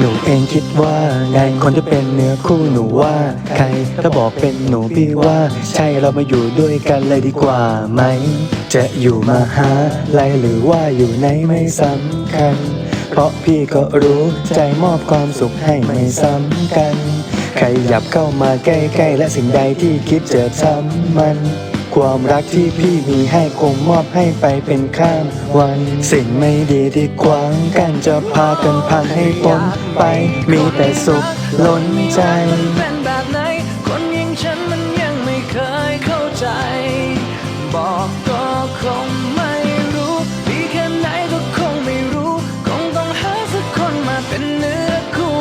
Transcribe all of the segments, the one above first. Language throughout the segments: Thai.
หนูเองคิดว่าไงคนที่เป็นเนื้อคู่หนูว่า ใครถ้าบอกเป็นหนูพี่ว่า ใช่เรามาอยู่ด้วยกันเลยดีกว่าไหม จะอยู่มาหาไรหรือว่าอยู่ไหนไม่สำคัญ เพราะพี่ก็รู้ใจมอบความสุขให้ไม่ซ้ำกัน ใครหยับเข้ามาใกล้ๆและสิ่งใดที่คิดจะทำมัน ความรักที่พี่มีให้คงมอบให้ไปเป็นข้ามวัน สิ่งไม่ดีที่ขวางกันจะพากันพังให้พ้นไป มีแต่สุขล้นใจเป็นแบบไหนคนอย่างฉันมันยังไม่เคยเข้าใจ บอกก็คงไม่รู้ดีแค่ไหนก็คงไม่รู้ คงต้องหาสักคนมาเป็นเนื้อคู่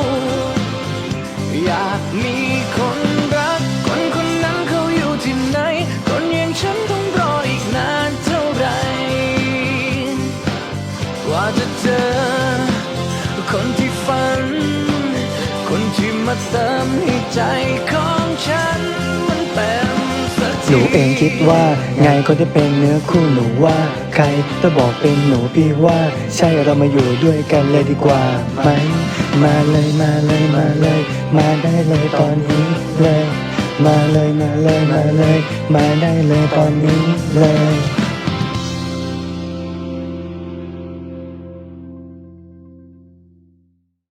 อยากมีคน จะเจอ คนที่ฝัน คนที่มาเติมให้ใจของฉัน มันเต็มสักทีหนูเองคิดว่าไงคนที่เป็นเนื้อคู่หนูว่า ใครถ้าบอกเป็นหนูพี่ว่า ใช่เรามาอยู่ด้วยกันเลยดีกว่าไหมมาเลยมาเลยมาเลย มาได้เลยตอนนี้เลย มาเลยมาเลยมาเลย มาได้เลยตอนนี้เลย